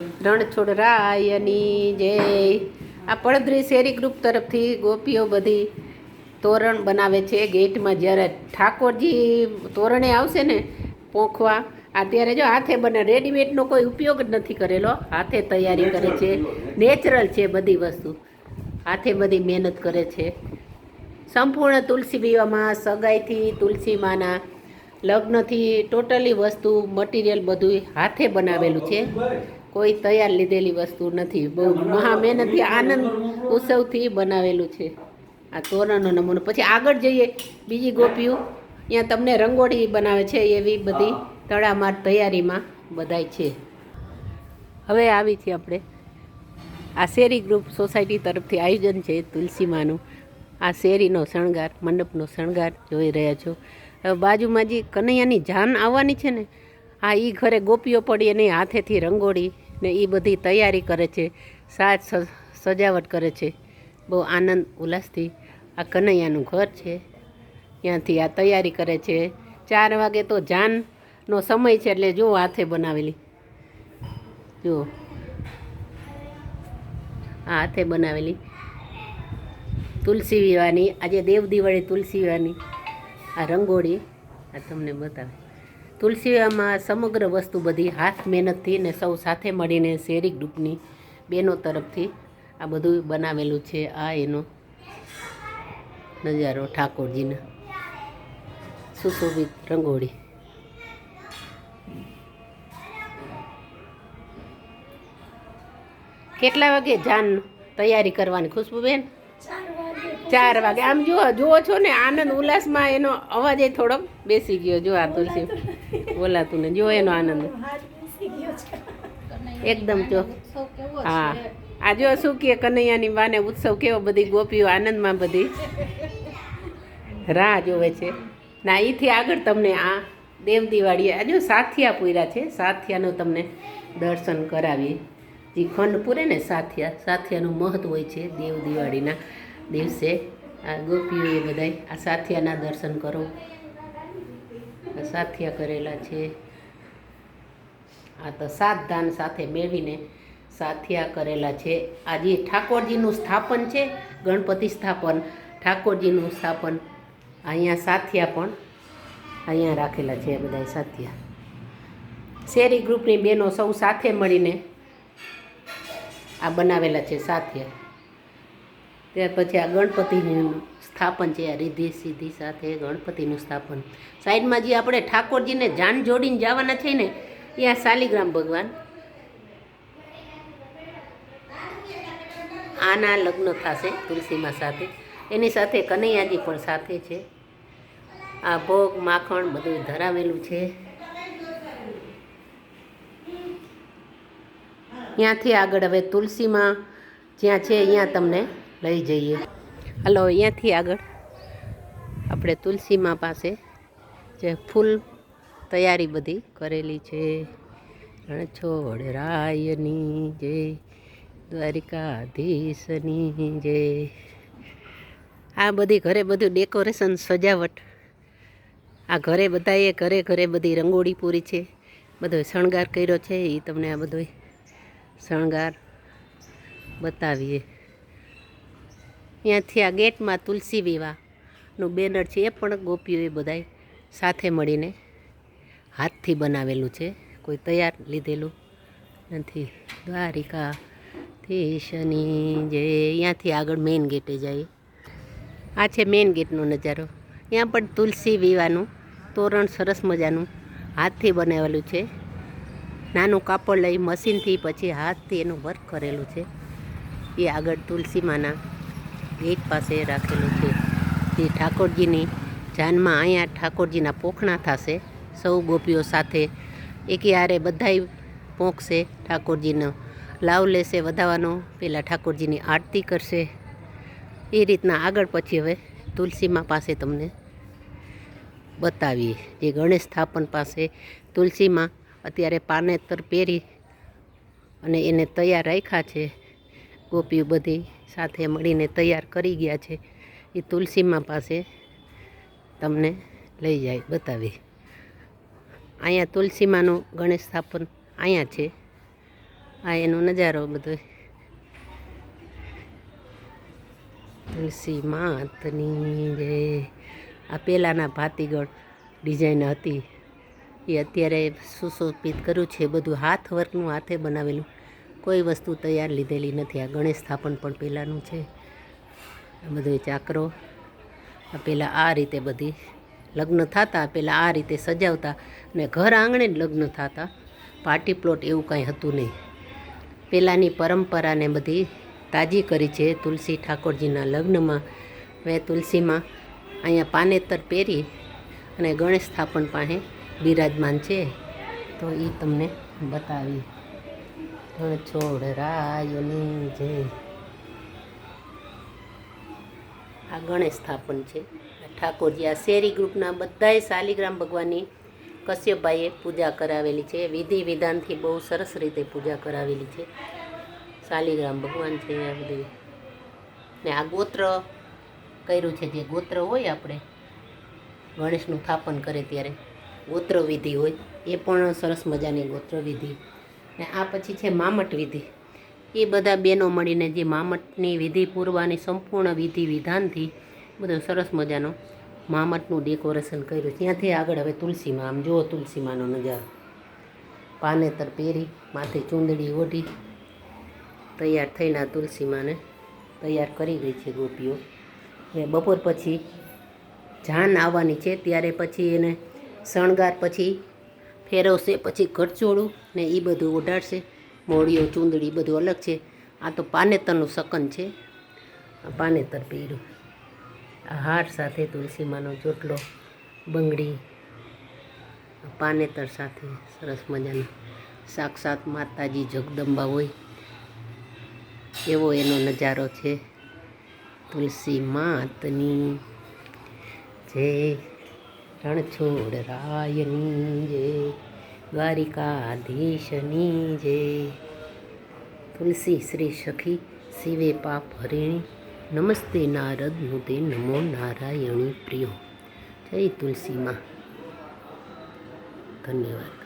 રણછોડ રાયની જય. આ પડદરી શેરી ગ્રુપ તરફથી ગોપીઓ બધી તોરણ બનાવે છે ગેટમાં. જ્યારે ઠાકોરજી તોરણે આવશે ને પોંખવા અત્યારે જો હાથે બને રેડીમેડનો કોઈ ઉપયોગ જ નથી કરેલો. હાથે તૈયારી કરે છે. નેચરલ છે બધી વસ્તુ. હાથે બધી મહેનત કરે છે. સંપૂર્ણ તુલસી બીવામાં સગાઈથી તુલસી માના લગ્નથી ટોટલી વસ્તુ મટીરિયલ બધું હાથે બનાવેલું છે. કોઈ તૈયાર લીધેલી વસ્તુ નથી. બહુ મહા મહેનતથી આનંદ ઉત્સવથી બનાવેલું છે. આ તોરણનો નમૂનો. પછી આગળ જઈએ. બીજી ગોપીઓ. ત્યાં તમને રંગોળી બનાવે છે એવી બધી તળામાર તૈયારીમાં બધાય છે. હવે આવી છીએ આપણે. આ શેરી ગ્રુપ સોસાયટી તરફથી આયોજન છે તુલસીમાનું. આ શેરીનો શણગાર, મંડપનો શણગાર જોઈ રહ્યા છો. હવે બાજુમાં જે કનૈયાની જાન આવવાની છે ને, આ એ ઘરે ગોપીઓ પડી એની હાથેથી રંગોળી ને એ બધી તૈયારી કરે છે, સાજ સજાવટ કરે છે. બહુ આનંદ ઉલ્લાસથી આ કનૈયાનું ઘર છે. ત્યાંથી આ તૈયારી કરે છે. ચાર વાગે તો જાનનો સમય છે એટલે જો હાથે બનાવેલી. જુઓ આ હાથે બનાવેલી. તુલસી વિવાની આજે દેવ દિવાળી તુલસી વિવાની આ રંગોળી આ તમને બતાવે. તુલસી વિવાહમાં સમગ્ર વસ્તુ બધી હાથ મહેનતથી ને સૌ સાથે મળીને શેરી ગ્રુપની બહેનો તરફથી આ બધું બનાવેલું છે, આ એનો નજારો ઠાકોરજીના. સુશોભિત રંગોળી. કેટલા વાગે જાન તૈયારી કરવાની ખુશ્બુબેન? ચાર વાગે. આમ જુઓ જુઓ છો ને, આનંદ ઉલ્લાસમાં એનો અવાજ એ થોડોક બેસી ગયો. જો આ તુલસી. બોલાતું ને જો એનો આનંદ. એકદમ જો. હા. આ જો શું કે કનૈયાની માને ઉત્સવ કેવો બધી ગોપીઓ આનંદમાં બધી રાહ જોવે છે. ના એથી આગળ તમને આ દેવ દિવાળીએ આ જો સાથિયા પૂર્યા છે. સાથિયાનું તમને દર્શન કરાવીએ. જે ખંડ પૂરે ને સાથિયા. સાથિયાનું મહત્વ હોય છે દેવ દિવાળીના દિવસે. આ ગોપીઓએ બધાય આ સાથિયાના દર્શન કરો. સાથિયા કરેલા છે. આ તો સાત ધાન સાથે મેળવીને સાથિયા કરેલા છે. આજે ઠાકોરજીનું સ્થાપન છે, ગણપતિ સ્થાપન, ઠાકોરજીનું સ્થાપન, અહીંયા સાથિયા પણ અહીંયા રાખેલા છે બધા સાથિયા. શેરી ગ્રુપની બહેનો સૌ સાથે મળીને આ બનાવેલા છે સાથિયા. ત્યાર પછી આ ગણપતિનું સ્થાપન છે રીધી સીધી સાથે ગણપતિનું સ્થાપન. સાઈડમાં જે આપણે ઠાકોરજીને જાન જોડીને જવાના છે ને ત્યાં શાલિગ્રામ ભગવાન. આના લગ્ન થશે તુલસીમાં સાથે. એની સાથે કનૈયાજી પણ સાથે છે. આ ભોગ, માખણ બધું ધરાવેલું છે. ત્યાંથી આગળ હવે તુલસીમાં જ્યાં છે અહીંયા તમને લઈ જઈએ. હલો, અહીંયાથી આગળ. આપણે તુલસીમાં પાસે જે ફૂલ તૈયારી બધી કરેલી છે. રણછોડ રાયની જે, દ્વારિકાધીશની જે. આ બધી ઘરે બધું ડેકોરેશન, સજાવટ. આ ઘરે બધાએ ઘરે ઘરે બધી રંગોળી પૂરી છે. બધો શણગાર કર્યો છે એ તમને આ બધો શણગાર બતાવીએ. ત્યાંથી આ ગેટમાં તુલસી વિવાહનું બેનર છે, એ પણ ગોપીઓએ બધાય સાથે મળીને હાથથી બનાવેલું છે. કોઈ તૈયાર લીધેલું નથી. દ્વારિકા શનિ જે ત્યાંથી આગળ મેઇન ગેટે જાય. આ છે મેઇન ગેટનો નજારો. ત્યાં પણ તુલસી વિવાનું તોરણ સરસ મજાનું હાથથી બનાવેલું છે. નાનું કાપડ લઈ મશીનથી પછી હાથથી એનું વર્ક કરેલું છે. એ આગળ તુલસીમાના ગેટ પાસે રાખેલું છે. તે ઠાકોરજીની જાનમાં અહીંયા ઠાકોરજીના પોખણા થશે. સૌ ગોપીઓ સાથે એકી હારે બધાય પોંખશે. ઠાકોરજીનો લાવ લેશે વધાવવાનો પહેલાં ઠાકોરજીની આરતી કરશે. એ રીતના આગળ પછી હવે તુલસીમાં પાસે તમને બતાવીએ. જે ગણેશ સ્થાપન પાસે તુલસીમાં અત્યારે પાનેતર પહેરી અને એને તૈયાર રાખ્યા છે. ગોપીઓ બધી સાથે મળીને તૈયાર કરી ગયા છે. એ તુલસીમાં પાસે તમને લઈ જાય, બતાવી. અહીંયા તુલસીમાનું ગણેશ સ્થાપન અહીંયા છે. આ એનો નજારો બધો. તુલસી માતની જે આ પહેલાંના ભાતીગળ ડિઝાઇન હતી, એ અત્યારે સુશોભિત કર્યું છે. બધું હાથ વર્કનું હાથે બનાવેલું. કોઈ વસ્તુ તૈયાર લીધેલી નથી. આ ગણેશ સ્થાપન પણ પહેલાંનું છે. આ બધું ચાકરો આ પહેલાં આ રીતે બધી લગ્ન થતા, પહેલાં આ રીતે સજાવતા અને ઘર આંગણે જ લગ્ન થતા. પાર્ટી પ્લોટ એવું કાંઈ હતું નહીં. પહેલાંની પરંપરાને બધી તાજી કરી છે તુલસી ઠાકોરજીના લગ્નમાં. હવે તુલસીમાં અહીંયા પાનેતર પહેરી અને ગણેશ સ્થાપન પાસે બિરાજમાન છે. તો એ તમને બતાવી. છોડ રાયની જય આ ગણેશ સ્થાપન છે. ઠાકોરજી, આ શેરી ગ્રુપના બધાય શાલિગ્રામ ભગવાનની કશ્યપભાઈએ પૂજા કરાવેલી છે. વિધિ વિધાનથી બહુ સરસ રીતે પૂજા કરાવેલી છે. શાલિગ્રામ ભગવાન છે આ બધી. ને આ ગોત્ર કર્યું છે, જે ગોત્ર હોય આપણે, ગણેશનું સ્થાપન કરે ત્યારે. ગોત્ર વિધિ હોય, એ પણ સરસ મજાની ગોત્ર વિધિ. ને આ પછી છે મામટ વિધિ. એ બધા બહેનો મળીને જે મામટની વિધિ પૂરવાની સંપૂર્ણ વિધિ વિધાનથી બધું સરસ મજાનો મામટનું ડેકોરેશન કર્યું. ત્યાંથી આગળ હવે તુલસીમાં, આમ જુઓ તુલસીમાંનો નજારો. પાનેતર પહેરી, માથે ચૂંદડી ઓઢી, તૈયાર થઈને તુલસીમાને તૈયાર કરી ગઈ છે ગોપીઓ. હવે બપોર પછી જાન આવવાની છે, ત્યારે પછી એને શણગાર પછી ફેરવશે, પછી ઘટચોળું ને એ બધું ઓઢાડશે. મોડીઓ ચૂંદડી બધું અલગ છે. આ તો પાનેતરનું શકન છે. પાનેતર પહેર્યું. આ હાર સાથે તુલસીમાનો ચોટલો, બંગડી પાનેતર સાથે સરસ મજાનો સાક્ષાત માતાજી જગદંબા હોય. એવો એનો નજારો છે. તુલસી માતની. જય રણછોડ રાયની જય દ્વારિકાધીશની જય તુલસી શ્રી સખી શિવે પાપ હરિણી નમસ્તે નારદ મુદે નમો નારાયણી પ્રિયો જય તુલસીમાં ધન્યવાદ